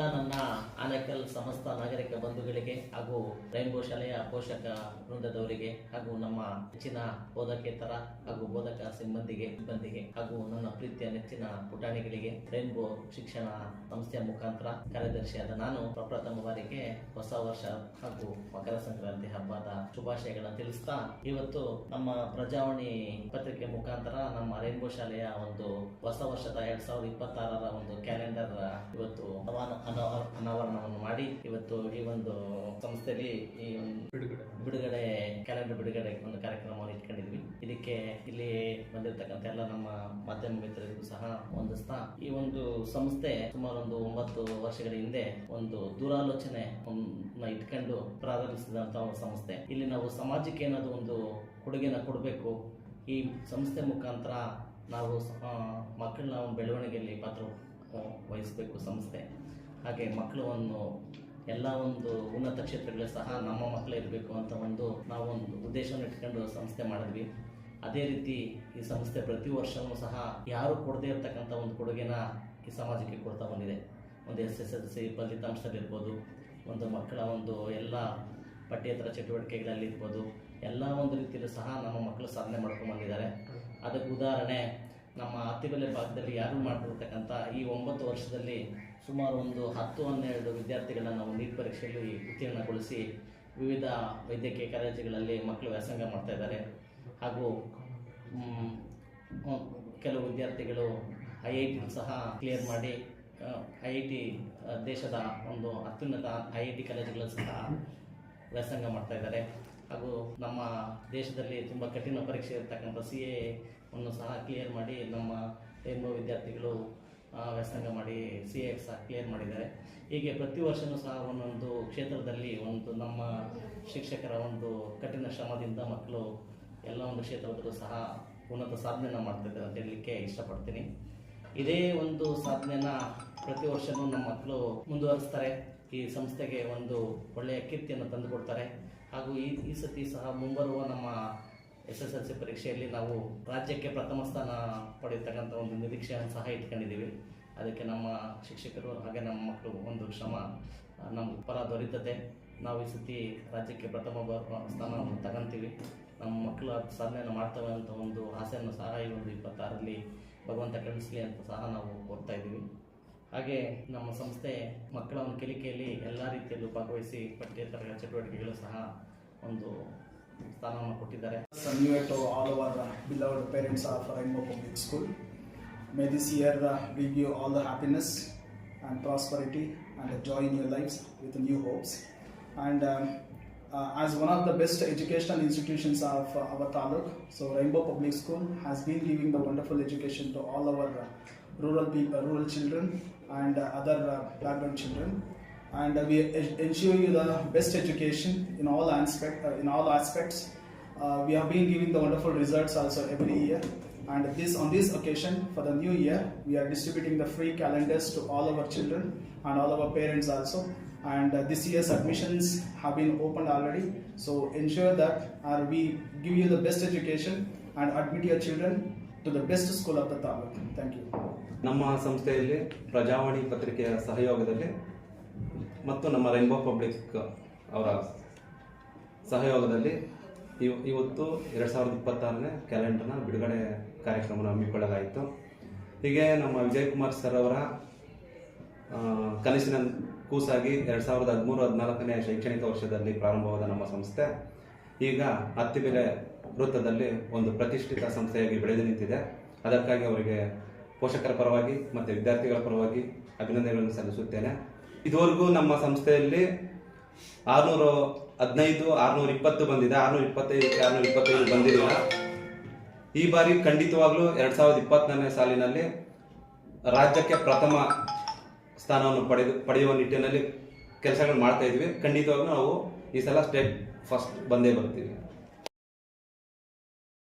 ಎಲ್ಲ ನನ್ನ ಆನೇಕಲ್ ಸಮಸ್ತ ನಾಗರಿಕ ಬಂಧುಗಳಿಗೆ ಹಾಗೂ ರೈನ್ಬೋ ಶಾಲೆಯ ಪೋಷಕ ವೃಂದದವರಿಗೆ ಹಾಗೂ ನಮ್ಮ ಹೆಚ್ಚಿನ ಬೋಧಕೇತರ ಹಾಗೂ ಬೋಧಕ ಸಿಬ್ಬಂದಿಗೆ ಸಿಬ್ಬಂದಿಗೆ ಹಾಗೂ ನನ್ನ ಪ್ರೀತಿಯ ನೆಚ್ಚಿನ ಪುಟಾಣಿಗಳಿಗೆ ರೈನ್ಬೋ ಶಿಕ್ಷಣ ಸಂಸ್ಥೆಯ ಮುಖಾಂತರ ಕಾರ್ಯದರ್ಶಿಯಾದ ನಾನು ಪ್ರಪ್ರಥಮ ಬಾರಿಗೆ ಹೊಸ ವರ್ಷ ಹಾಗೂ ಮಕರ ಸಂಕ್ರಾಂತಿ ಹಬ್ಬದ ಶುಭಾಶಯಗಳನ್ನು ತಿಳಿಸ್ತಾ ಇವತ್ತು ನಮ್ಮ ಪ್ರಜಾವಾಣಿ ಪತ್ರಿಕೆ ಮುಖಾಂತರ ನಮ್ಮ ರೈನ್ಬೋ ಶಾಲೆಯ ಒಂದು ಹೊಸ ವರ್ಷದ ಎರಡ್ ಸಾವಿರದ ಇಪ್ಪತ್ತಾರರ ಒಂದು ಕ್ಯಾಲೆಂಡರ್ ಇವತ್ತು ಅನಾವರಣ- ಅನಾವರಣವನ್ನು ಮಾಡಿ ಇವತ್ತು ಈ ಒಂದು ಸಂಸ್ಥೆಯಲ್ಲಿ ಈ ಒಂದು ಬಿಡುಗಡೆ. ಕ್ಯಾಲೆಂಡರ್ ಬಿಡುಗಡೆ ಒಂದು ಕಾರ್ಯಕ್ರಮವನ್ನು ಇಟ್ಕೊಂಡಿದ್ವಿ. ಇದಕ್ಕೆ ಇಲ್ಲಿ ಬಂದಿರತಕ್ಕಂಥ ಎಲ್ಲ ನಮ್ಮ ಮಾಧ್ಯಮ ಮಿತ್ರರಿಗೂ ಸಹ ಹೊಂದಿಸ್ತಾ ಈ ಒಂದು ಸಂಸ್ಥೆ ಸುಮಾರು ಒಂದು ಒಂಬತ್ತು ವರ್ಷಗಳ ಹಿಂದೆ ಒಂದು ದೂರಾಲೋಚನೆ ಇಟ್ಕೊಂಡು ಪ್ರಾರಂಭಿಸಿದಂತ ಒಂದು ಸಂಸ್ಥೆ. ಇಲ್ಲಿ ನಾವು ಸಮಾಜಕ್ಕೆ ಏನಾದ್ರು ಒಂದು ಕೊಡುಗೆನ ಕೊಡಬೇಕು ಈ ಸಂಸ್ಥೆ ಮುಖಾಂತರ ನಾವು ಮಕ್ಕಳನ್ನ ಬೆಳವಣಿಗೆಯಲ್ಲಿ ಪಾತ್ರ ವಹಿಸಬೇಕು ಸಂಸ್ಥೆ. ಹಾಗೆ ಮಕ್ಕಳನ್ನು ಎಲ್ಲ ಒಂದು ಉನ್ನತ ಕ್ಷೇತ್ರಗಳು ಸಹ ನಮ್ಮ ಮಕ್ಕಳೇ ಇರಬೇಕು ಅಂತ ಒಂದು ನಾವು ಒಂದು ಉದ್ದೇಶವನ್ನು ಇಟ್ಕೊಂಡು ಸಂಸ್ಥೆ ಮಾಡಿದ್ವಿ. ಅದೇ ರೀತಿ ಈ ಸಂಸ್ಥೆ ಪ್ರತಿ ವರ್ಷವೂ ಸಹ ಯಾರು ಕೊಡದೇ ಇರತಕ್ಕಂಥ ಒಂದು ಕೊಡುಗೆನ ಈ ಸಮಾಜಕ್ಕೆ ಕೊಡ್ತಾ ಬಂದಿದೆ. ಒಂದು ಎಸ್ ಎಸ್ ಎಲ್ ಸಿ ಫಲಿತಾಂಶದಲ್ಲಿರ್ಬೋದು ಒಂದು ಮಕ್ಕಳ ಒಂದು ಎಲ್ಲ ಪಠ್ಯೇತರ ಚಟುವಟಿಕೆಗಳಲ್ಲಿ ಇರ್ಬೋದು, ಎಲ್ಲ ಒಂದು ರೀತಿಯಲ್ಲೂ ಸಹ ನಮ್ಮ ಮಕ್ಕಳು ಸಾಧನೆ ಮಾಡ್ಕೊಂಡು ಬಂದಿದ್ದಾರೆ. ಅದಕ್ಕೆ ಉದಾಹರಣೆ ನಮ್ಮ ಅತ್ತಿಬೆಲೆ ಭಾಗದಲ್ಲಿ ಯಾರು ಮಾಡಿರ್ತಕ್ಕಂಥ ಈ ಒಂಬತ್ತು ವರ್ಷದಲ್ಲಿ ಸುಮಾರು ಒಂದು ಹತ್ತು ಹನ್ನೆರಡು ವಿದ್ಯಾರ್ಥಿಗಳನ್ನು ನಾವು ನೀಟ್ ಪರೀಕ್ಷೆಯಲ್ಲಿ ಉತ್ತೀರ್ಣಗೊಳಿಸಿ ವಿವಿಧ ವೈದ್ಯಕೀಯ ಕಾಲೇಜುಗಳಲ್ಲಿ ಮಕ್ಕಳು ವ್ಯಾಸಂಗ ಮಾಡ್ತಾ ಇದ್ದಾರೆ. ಹಾಗೂ ಕೆಲವು ವಿದ್ಯಾರ್ಥಿಗಳು ಐ ಐ ಟಿ ಸಹ ಕ್ಲಿಯರ್ ಮಾಡಿ ಐ ಐ ಟಿ ದೇಶದ ಒಂದು ಅತ್ಯುನ್ನತ ಐ ಐ ಟಿ ಕಾಲೇಜುಗಳಲ್ಲಿ ಸಹ ವ್ಯಾಸಂಗ ಮಾಡ್ತಾ ಇದ್ದಾರೆ. ಹಾಗೂ ನಮ್ಮ ದೇಶದಲ್ಲಿ ತುಂಬ ಕಠಿಣ ಪರೀಕ್ಷೆ ಇರ್ತಕ್ಕಂಥ ಸಿ ಅನ್ನು ಸಹ ಕ್ಲಿಯರ್ ಮಾಡಿ ನಮ್ಮ ಎನ್ನೋ ವಿದ್ಯಾರ್ಥಿಗಳು ವ್ಯಾಸಂಗ ಮಾಡಿ ಸಿ ಎ ಸಹ ಕ್ಲಿಯರ್ ಮಾಡಿದ್ದಾರೆ. ಹೀಗೆ ಪ್ರತಿ ವರ್ಷವೂ ಸಹ ಒಂದೊಂದು ಕ್ಷೇತ್ರದಲ್ಲಿ ಒಂದು ನಮ್ಮ ಶಿಕ್ಷಕರ ಒಂದು ಕಠಿಣ ಶ್ರಮದಿಂದ ಮಕ್ಕಳು ಎಲ್ಲ ಒಂದು ಕ್ಷೇತ್ರದಲ್ಲೂ ಸಹ ಉನ್ನತ ಸಾಧನೆಯನ್ನು ಮಾಡ್ತಿದ್ದಾರೆ ಅಂತ ಹೇಳಲಿಕ್ಕೆ ಇಷ್ಟಪಡ್ತೀನಿ. ಇದೇ ಒಂದು ಸಾಧನೆಯನ್ನ ಪ್ರತಿ ವರ್ಷವೂ ನಮ್ಮ ಮಕ್ಕಳು ಮುಂದುವರಿಸ್ತಾರೆ. ಈ ಸಂಸ್ಥೆಗೆ ಒಂದು ಒಳ್ಳೆಯ ಕೀರ್ತಿಯನ್ನು ತಂದುಕೊಡ್ತಾರೆ. ಹಾಗೂ ಈ ಈ ಸತಿ ಸಹ ಮುಂಬರುವ ನಮ್ಮ ಎಸ್ ಎಸ್ ಎಲ್ ಸಿ ಪರೀಕ್ಷೆಯಲ್ಲಿ ನಾವು ರಾಜ್ಯಕ್ಕೆ ಪ್ರಥಮ ಸ್ಥಾನ ಪಡೆಯತಕ್ಕಂಥ ಒಂದು ನಿರೀಕ್ಷೆಯನ್ನು ಸಹ ಇಟ್ಕೊಂಡಿದ್ದೀವಿ. ಅದಕ್ಕೆ ನಮ್ಮ ಶಿಕ್ಷಕರು ಹಾಗೆ ನಮ್ಮ ಮಕ್ಕಳು ಒಂದು ಶ್ರಮ ನಮ್ಮ ಪರ ದೊರೀತದೆ ನಾವು ಈ ಸತಿ ರಾಜ್ಯಕ್ಕೆ ಪ್ರಥಮ ಸ್ಥಾನ ತಗೊಂತೀವಿ. ನಮ್ಮ ಮಕ್ಕಳು ಸಾಧನೆಯನ್ನು ಮಾಡ್ತವೆ ಅಂತ ಒಂದು ಆಸೆಯನ್ನು ಸಹ ಈ ಒಂದು ಇಪ್ಪತ್ತಾರಲ್ಲಿ ಭಗವಂತ ಕಳಿಸಲಿ ಅಂತ ಸಹ ನಾವು ಓದ್ತಾ ಇದ್ದೀವಿ. ಹಾಗೆ ನಮ್ಮ ಸಂಸ್ಥೆ ಮಕ್ಕಳ ಒಂದು ಕಲಿಕೆಯಲ್ಲಿ ಎಲ್ಲ ರೀತಿಯಲ್ಲೂ ಭಾಗವಹಿಸಿ ಪಠ್ಯೇತರ ಚಟುವಟಿಕೆಗಳು ಸಹ ಒಂದು ಸ್ಥಾನವನ್ನು ಕೊಟ್ಟಿದ್ದಾರೆ ಸನ್ಯೂಟ್ all over to parents of Rainbow Public School May this year will May this year uh, and you all the happiness and prosperity and the joy in your lives with new hopes. And um, uh, as one of the best educational institutions of uh, our taluk, so Rainbow Public School all our uh, rural people, rural children and uh, other uh, background children and we ensure you the best education in all aspect in all aspects. We have been giving the wonderful results also every year, and this on this occasion for the new year we are distributing the free calendars to all our children and all our parents also. And uh, this year's admissions have been opened already, so ensure that uh, we give you the best education and admit your children to the best school of the. Thank you. ನಮ್ಮ ಸಂಸ್ಥೆಯಲ್ಲಿ ಪ್ರಜಾವಾಣಿ ಪತ್ರಿಕೆಯ ಸಹಯೋಗದಲ್ಲಿ ಮತ್ತು ನಮ್ಮ rainbow public ಅವರ ಸಹಯೋಗದಲ್ಲಿ ಇವ್ ಇವತ್ತು ಎರಡು ಸಾವಿರದ ಇಪ್ಪತ್ತಾರನೇ ಕ್ಯಾಲೆಂಡರ್ನ ಬಿಡುಗಡೆ ಕಾರ್ಯಕ್ರಮನ ಹಮ್ಮಿಕೊಳ್ಳಲಾಯಿತು ಹೀಗೆ ನಮ್ಮ ವಿಜಯ್ ಕುಮಾರ್ ಸರ್ ಅವರ ಕನಸಿನ ಕೂಸಾಗಿ ಎರಡು ಸಾವಿರದ ಹದಿಮೂರು ಹದಿನಾಲ್ಕನೇ ಶೈಕ್ಷಣಿಕ ವರ್ಷದಲ್ಲಿ ಪ್ರಾರಂಭವಾದ ನಮ್ಮ ಸಂಸ್ಥೆ ಈಗ ಹತ್ತಿಬೆಲೆ ವೃತ್ತದಲ್ಲಿ ಒಂದು ಪ್ರತಿಷ್ಠಿತ ಸಂಸ್ಥೆಯಾಗಿ ಬೆಳೆದು ನಿಂತಿದೆ. ಅದಕ್ಕಾಗಿ ಅವರಿಗೆ ಪೋಷಕರ ಪರವಾಗಿ ಮತ್ತು ವಿದ್ಯಾರ್ಥಿಗಳ ಪರವಾಗಿ ಅಭಿನಂದನೆಗಳನ್ನು ಸಲ್ಲಿಸುತ್ತೇನೆ. ಇದುವರೆಗೂ ನಮ್ಮ ಸಂಸ್ಥೆಯಲ್ಲಿ ಆರುನೂರು ಹದಿನೈದು, ಆರುನೂರ ಇಪ್ಪತ್ತು ಬಂದಿದೆ. ಆರುನೂರ ಇಪ್ಪತ್ತೈದಕ್ಕೆ ಆರುನೂರ ಇಪ್ಪತ್ತೈದು ಬಂದಿರಲಿಲ್ಲ ಈ ಬಾರಿ ಖಂಡಿತವಾಗ್ಲೂ ಎರಡು ಸಾವಿರದ ಇಪ್ಪತ್ತನೇ ಸಾಲಿನಲ್ಲಿ ರಾಜ್ಯಕ್ಕೆ ಪ್ರಥಮ ಸ್ಥಾನವನ್ನು ಪಡೆದು, ಪಡೆಯುವ ನಿಟ್ಟಿನಲ್ಲಿ ಕೆಲಸಗಳು ಮಾಡ್ತಾ ಇದ್ವಿ ಖಂಡಿತವಾಗ್ಲೂ ನಾವು ಈ ಸಲ ಸ್ಟೇಟ್ ಫಸ್ಟ್ ಬಂದೇ ಬರ್ತೀವಿ